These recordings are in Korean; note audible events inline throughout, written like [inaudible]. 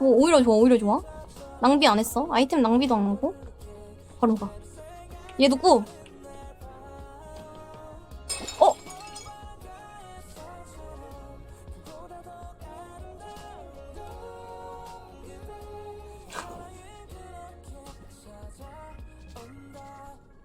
오, 오히려 좋아, 오히려 좋아. 낭비 안 했어. 아이템 낭비도 안 하고. 바로 가. 얘 누구? 어?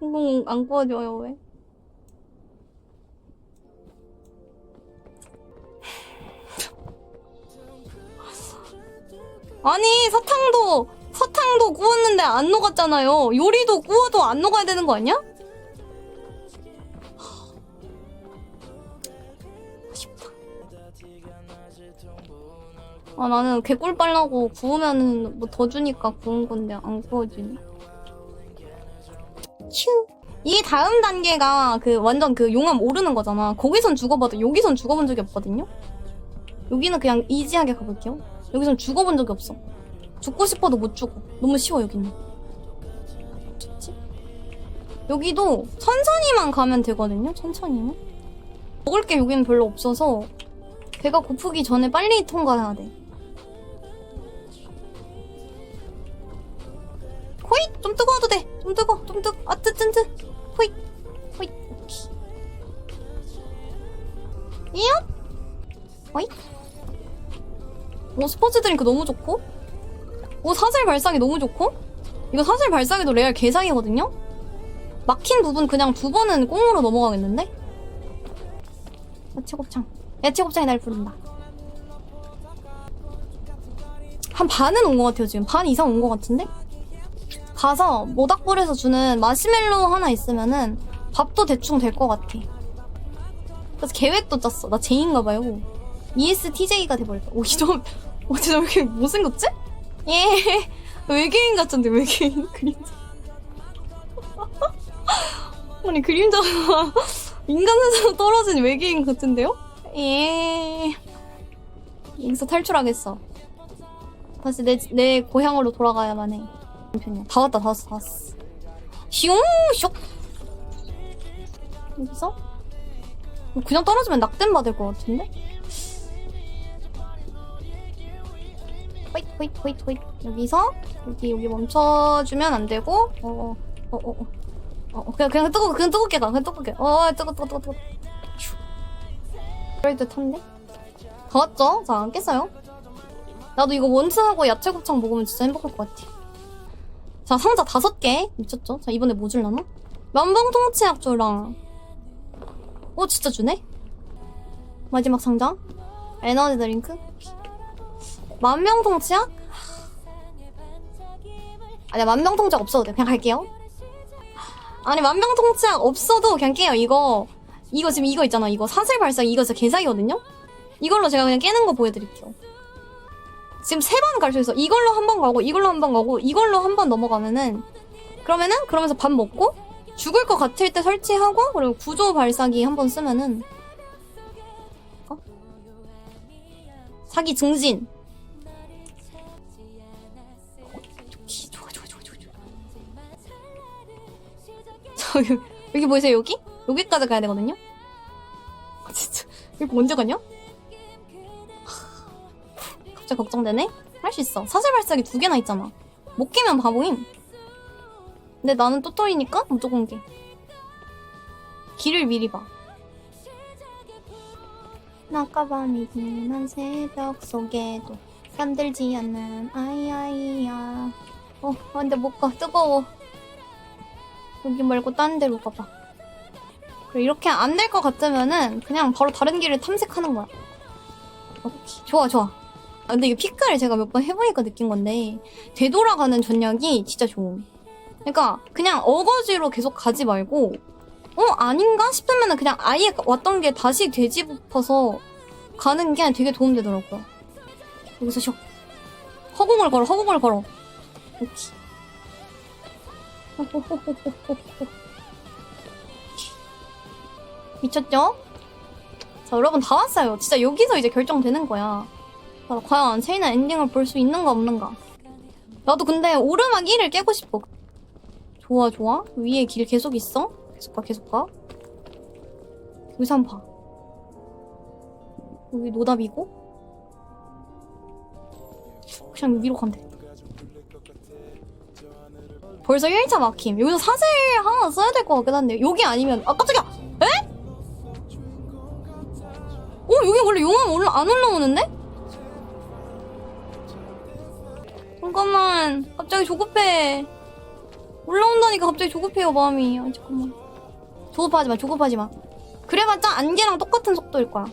[laughs] 이거 안 구워줘요, 왜? 아니, 사탕도, 사탕도 구웠는데 안 녹았잖아요. 요리도 구워도 안 녹아야 되는 거 아니야? 아, 나는 개꿀 빨라고 구우면은 뭐 더 주니까 구운 건데 안 구워지네. 휴. 이 다음 단계가 그 완전 그 용암 오르는 거잖아. 거기선 죽어봐도 여기선 죽어본 적이 없거든요? 여기는 그냥 이지하게 가볼게요. 여기선 죽어본 적이 없어. 죽고 싶어도 못 죽어. 너무 쉬워, 여기는. 좋지? 여기도 천천히만 가면 되거든요? 천천히만. 먹을 게 여기는 별로 없어서 배가 고프기 전에 빨리 통과해야 돼. 호잇! 좀 뜨거워도 돼! 좀 뜨거! 좀 뜨거! 아, 뜨, 뜨, 뜨! 호잇! 호잇! 오케이. 이요? 호잇! 오, 스포츠 드링크 너무 좋고? 오, 사슬 발사기 너무 좋고? 이거 사슬 발사기도 레알 개사기거든요? 막힌 부분 그냥 두 번은 꽁으로 넘어가겠는데? 야채곱창. 야채곱창이 날 부른다. 한 반은 온 것 같아요, 지금. 반 이상 온 것 같은데? 가서 모닥불에서 주는 마시멜로 하나 있으면은 밥도 대충 될 것 같아. 그래서 계획도 짰어. 나 제인가 봐요. ESTJ가 돼버렸다. 오, 이점, 어, 진짜 왜 이렇게 못생겼지? 예. 외계인 같은데, 외계인 그림자. [laughs] 아니, 그림자가 인간 세상으로 떨어진 외계인 같은데요? 예. 여기서 탈출하겠어. 다시 내, 내 고향으로 돌아가야만 해. 다 왔다, 다 왔어, 다 왔어. 슝! 쇽! 여기서? 그냥 떨어지면 낙뎀 받을 것 같은데? 호잇, 호잇, 호잇. 여기서, 여기, 여기 멈춰주면 안 되고, 어, 어, 어, 어, 어. 어, 그냥, 그냥 뜨거, 그냥 뜨겁게 가, 그냥 뜨겁게. 어, 뜨거, 뜨거, 뜨거, 뜨거. 휴. 그럴 듯한데? 다 왔죠? 자, 안 깼어요? 나도 이거 원츠하고 야채곱창 먹으면 진짜 행복할 것 같아. 자, 상자 다섯 개. 미쳤죠? 자, 이번에 뭐 줄라나? 만병통치약주랑. 오, 진짜 주네? 마지막 상자. 에너지 드링크. 만병통치약? 아니, 만병통치약 없어도 돼. 그냥 갈게요. 아니, 만병통치약 없어도 그냥 깨요. 이거, 이거 지금 이거 있잖아. 이거 사슬 발사 이거 진짜 개사기거든요? 이걸로 제가 그냥 깨는 거 보여드릴게요. 지금 세 번 갈 수 있어. 이걸로 한 번 가고, 이걸로 한 번 가고, 이걸로 한 번 넘어가면은, 그러면은, 그러면서 밥 먹고, 죽을 것 같을 때 설치하고, 그리고 구조 발사기 한 번 쓰면은, 어? 사기 증진. 여기 보이세요, 여기? 여기까지 가야 되거든요? 아, 진짜. 여기 언제 가냐? 갑자기 걱정되네? 할 수 있어. 사슬 발사기 두 개나 있잖아. 못 깨면 바보임. 근데 나는 또또이니까 무조건 깨. 길을 미리 봐. 낮가밤이 지난 새벽 속에도 잠들지 않는 아이아이야. 어, 아, 근데 못 가. 뜨거워. 여기 말고 딴 데로 가봐. 그래, 이렇게 안 될 것 같으면은 그냥 바로 다른 길을 탐색하는 거야. 오케이. 좋아, 좋아. 아, 근데 이게 피크를 제가 몇 번 해보니까 느낀 건데 되돌아가는 전략이 진짜 좋음. 그러니까 그냥 어거지로 계속 가지 말고 어 아닌가 싶으면은 그냥 아예 왔던 게 다시 되짚어서 가는 게 되게 도움되더라고요. 여기서 슉 허공을 걸어 허공을 걸어. 오케이. [laughs] 미쳤죠? 자 여러분 다 왔어요. 진짜 여기서 이제 결정되는 거야. 자, 과연 체인은 엔딩을 볼 수 있는가 없는가? 나도 근데 오르막 1을 깨고 싶어. 좋아 좋아. 위에 길 계속 있어. 계속 가 계속 가. 봐. 여기 노답이고. 그냥 위로 가면 돼. 벌써 1차 막힘. 여기서 사슬 하나 써야 될 것 같긴 한데. 여기 아니면, 아, 깜짝이야! 에? 어, 여기 원래 용암 올라, 안 올라오는데? 잠깐만. 갑자기 조급해. 올라온다니까 갑자기 조급해요, 마음이. 아, 잠깐만. 조급하지 마, 조급하지 마. 그래봤자 안개랑 똑같은 속도일 거야.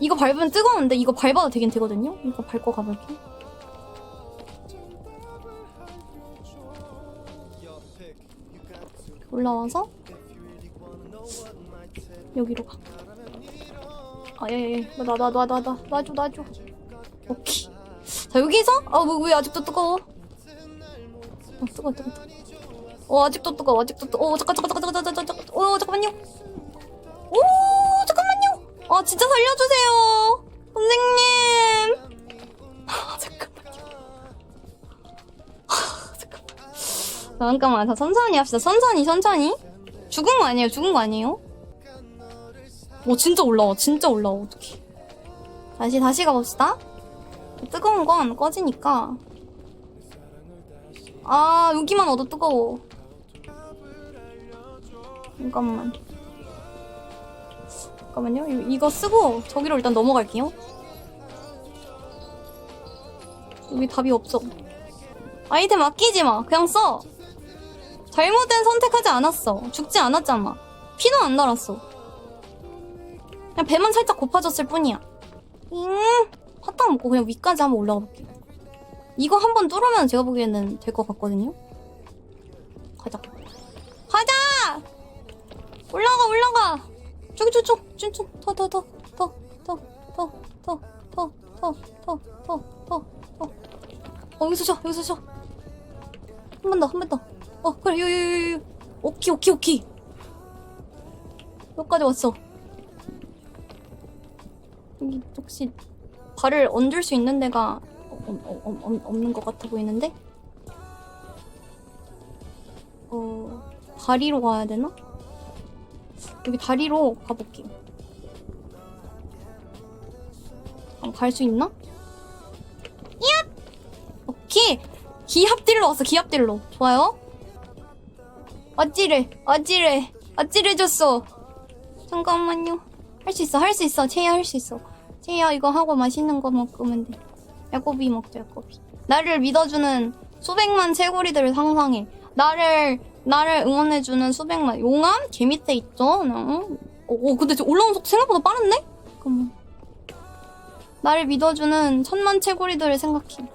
이거 밟으면 뜨거운데 이거 밟아도 되긴 되거든요? 이거 밟고 가볼게. 올라와서 여기로 가. 아, 예, 예. 나, 나, 나, 나, 나, 나, 놔줘. 오케이. 자, 여기서? 아, 뭐, 왜 아직도 뜨거워? 어, 뜨거워, 뜨거워, 뜨거워. 어, 아직도 뜨거워, 아직도 뜨거워. 어, 잠깐, 잠깐, 잠깐, 잠깐, 잠깐, 잠깐. 어, 잠깐만요. 오, 잠깐만요. 아, 진짜 살려주세요. 선생님. 잠깐만. 자, 천천히 합시다. 천천히, 천천히. 죽은 거 아니에요? 죽은 거 아니에요? 오, 진짜 올라와. 진짜 올라와. 어떡해. 다시, 다시 가봅시다. 뜨거운 건 꺼지니까. 아, 여기만 얻어 뜨거워. 잠깐만. 잠깐만요. 이- 이거 쓰고 저기로 일단 넘어갈게요. 여기 답이 없어. 아이템 아끼지 마. 그냥 써. 잘못된 선택하지 않았어. 죽지 않았잖아. 피도 안 달았어. 그냥 배만 살짝 고파졌을 뿐이야. 잉. 화탕 먹고 그냥 위까지 한번 올라가 볼게요. 이거 한번 뚫으면 제가 보기에는 될 것 같거든요. 가자. 가자! 올라가 올라가. 저기 저쪽 쭉쭉 더더 더 더 더 더 더 더 더 더 더 더 어 여기서 쳐 여기서 쳐한 번 더 한 번 더 어 그래 요요요요 오키 오키 오키 여기까지 왔어 여기 혹시 발을 얹을 수 있는 데가 어, 어, 어, 어, 없는 것 같아 보이는데 어 다리로 가야 되나? 여기 다리로 가볼게요. 갈수 있나? 야! 오케이! 기합딜로 왔어, 기합딜로. 좋아요. 아찔해, 아찔해, 아찔해졌어. 잠깐만요. 할 수 있어, 할 수 있어. 채야 할 수 있어. 채야 이거 하고 맛있는 거 먹으면 돼. 야꼬비 먹자, 야꼬비. 나를 믿어주는 수백만 채구리들을 상상해. 나를 나를 응원해주는 수백만 용암 개 밑에 있죠. 어, 어, 근데 저 올라오는 속도 생각보다 빠른데? 잠깐만. 나를 믿어주는 천만 채구리들을 생각해.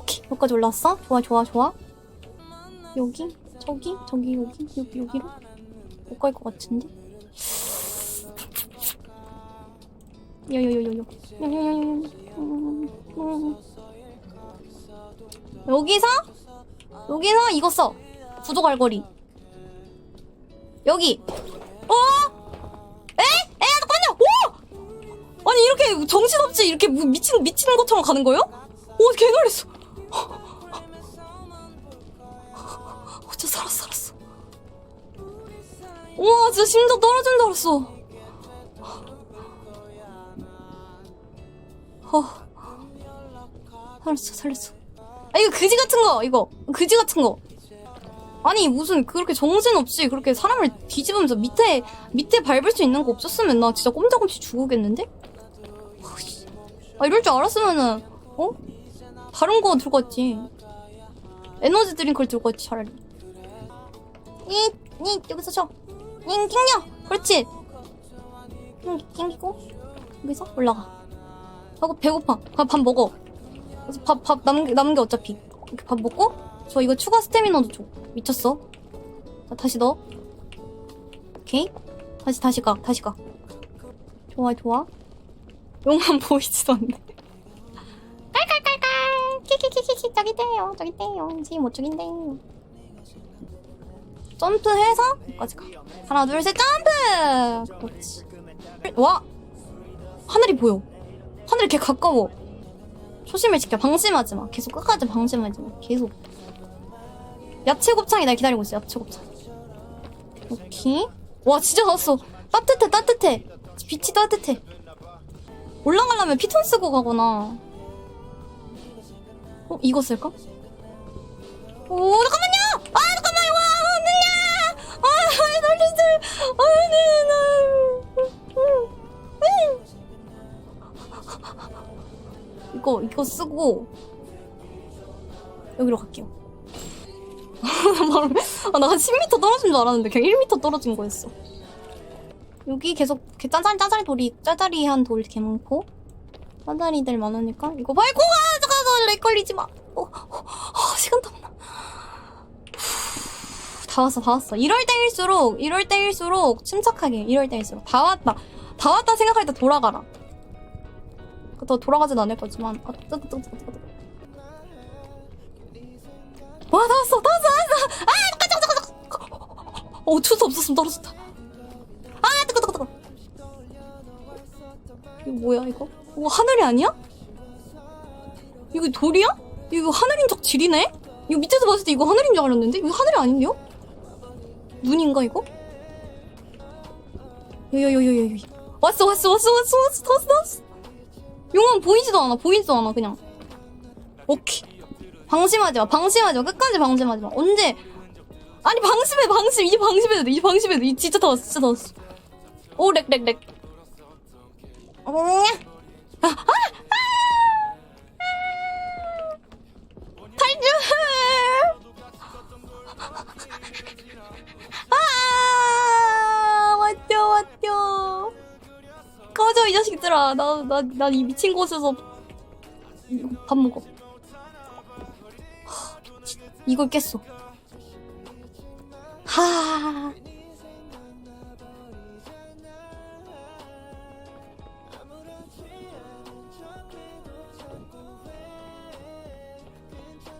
오케이 여기까지 올라왔어? 좋아 좋아 좋아. 여기 저기 저기 여기 여기 여기로 못 갈 것 같은데. 요요요요요. 여기서 여기서 이거 써. 부족 갈고리. 여기. 어? 에? 에? 잠깐만요. 오! 아니 이렇게 정신없이 이렇게 뭐 미친 미치는 것처럼 가는 거예요? 오, 개 놀랬어. 어, 우와, 진짜 심장 떨어진 줄 알았어. 어. 살렸어, 살렸어. 아, 이거 그지 같은 거, 이거. 그지 같은 거. 아니, 무슨 그렇게 정신없이 그렇게 사람을 뒤집으면서 밑에, 밑에 밟을 수 있는 거 없었으면 나 진짜 꼼짝없이 죽었겠는데? 아, 이럴 줄 알았으면은, 어? 다른 거 들고 왔지. 에너지 드링크를 들고 왔지, 차라리. 이, 이, 여기서 쳐. 잉, 낑겨! 그렇지! 낑, 낑기고, 여기서 올라가. 하고, 배고파. 밥, 밥 먹어. 그래서 밥, 밥 남은 게 어차피. 이렇게 밥 먹고, 저 이거 추가 스태미너도 줘. 미쳤어. 자, 다시 넣어. 오케이. 다시, 다시 가, 다시 가. 좋아, 좋아. 용암 [laughs] 보이지도 않네. 깔깔깔깔! 키키키키키, 저기 떼요, 저기 떼요. 지금 못 죽인대요. 점프해서, 여기까지 가. 하나, 둘, 셋, 점프! 그렇지. 와! 하늘이 보여. 하늘이 개 가까워. 초심을 지켜 방심하지 마. 계속 끝까지 방심하지 마. 계속. 야채 곱창이 날 기다리고 있어. 야채 곱창. 오케이. 와 진짜 왔어. 따뜻해 따뜻해. 빛이 따뜻해. 올라가려면 피톤 쓰고 가거나. 어 이거 쓸까? 오 잠깐만요! 이거 이거 쓰고 여기로 갈게요. 아, 나한 10m 떨어진 줄 알았는데 그냥 1m 떨어진 거였어. 여기 계속 이렇게 짜자리 짜자리 돌이 짜자리한 돌 이렇게 많고 짜자리들 많으니까 이거 밟고 가 잠깐만 렉 걸리지 마. 어, 어, 어, 시간. 후, 다 왔어 다 왔어. 이럴 때일수록 이럴 때일수록 침착하게 이럴 때일수록 다 왔다 다 왔다 생각할 때 돌아가라. 더 돌아가진 않을 거지만 아. 와, 다 왔어, 다 왔어, 다 왔어! 아, 뜨거, 뜨거, 뜨거! 어, 어쩔 수 없었으면 떨어졌다. 아, 뜨거, 뜨거, 뜨거! 이거 뭐야, 이거? 이거 하늘이 아니야? 이거 돌이야? 이거 하늘인 척 지리네? 이거 밑에서 봤을 때 이거 하늘인 줄 알았는데? 이거 하늘이 아닌데요? 눈인가, 이거? 요요요요요. 왔어, 왔어, 왔어, 왔어, 왔어, 다 왔어, 다 왔어. 용암 보이지도 않아, 보이지도 않아, 그냥. 오케이. 방심하지 마, 방심하지 마, 끝까지 방심하지 마. 언제? 아니 방심해, 방심, 이 방심해야 돼, 이 방심해야 돼, 이 진짜 다 왔어, 진짜 다 왔어. 오, 렉, 렉, 렉. 어, 아, 아, 아, 아, 꺼져 이 자식들아, 나, 나, 나이 미친 곳에서 밥 먹어. 이걸 깼어. 하.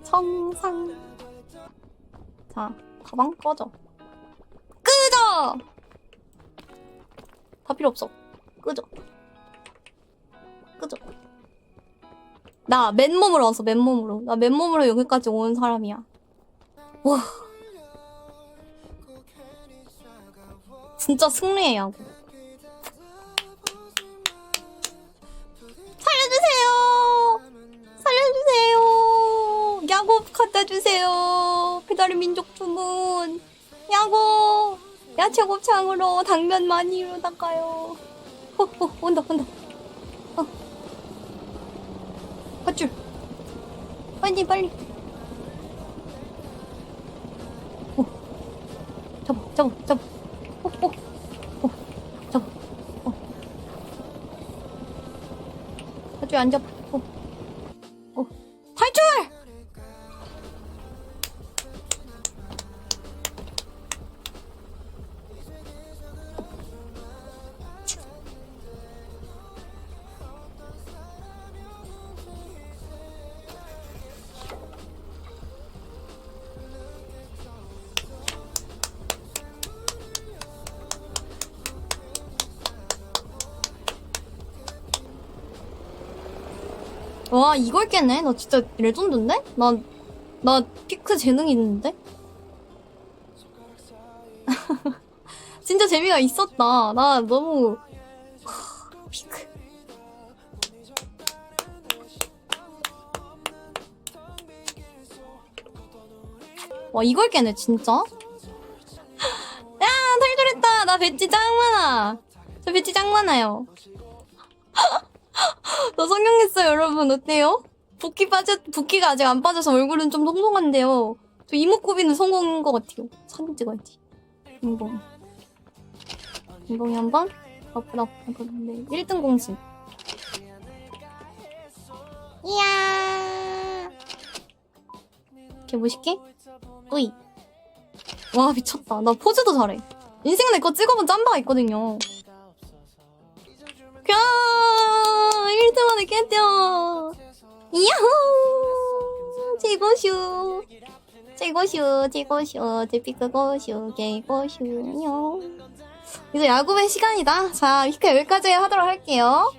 청상. 자, 가방 꺼져. 끄져! 다 필요 없어. 끄져. 끄져. 나 맨몸으로 왔어, 맨몸으로. 나 맨몸으로 여기까지 온 사람이야. 와. 진짜 승리해, 야구. 살려주세요! 살려주세요! 야구 갖다 주세요! 배달의 민족 주문! 야구! 야채 곱창으로 당면 많이 이루다가요. 어, 어, 온다, 온다. 밧줄. 빨리 빨리. 오 잡아 잡아 잡아 오오 오 잡아 어. 밧줄 안 잡아 와 이걸 깨네? 나 진짜 레전드인데? 나 나 피크 재능 있는데? [laughs] 진짜 재미가 있었다. 나 너무 하, 피크. 와 이걸 깨네 진짜? [laughs] 야 탈출했다! 나 배지 짱 많아! 저 배지 짱 많아요 나 성형했어요, 여러분. 어때요? 붓기 빠져, 붓기가 아직 안 빠져서 얼굴은 좀 송송한데요. 저 이목구비는 성공인 것 같아요. 사진 찍어야지. 인봉. 인봉이 한 번? 아프다. 네. 1등 공신. 이야. 이렇게 멋있게? 으이. 와, 미쳤다. 나 포즈도 잘해. 인생 내거 찍어본 짬바가 있거든요. 야 1등 만에 깼죠. 이야호. 최고슈 최고슈 최고슈 제피크고슈 개고슈요 이제 야구의 시간이다. 자 위크 여기까지 하도록 할게요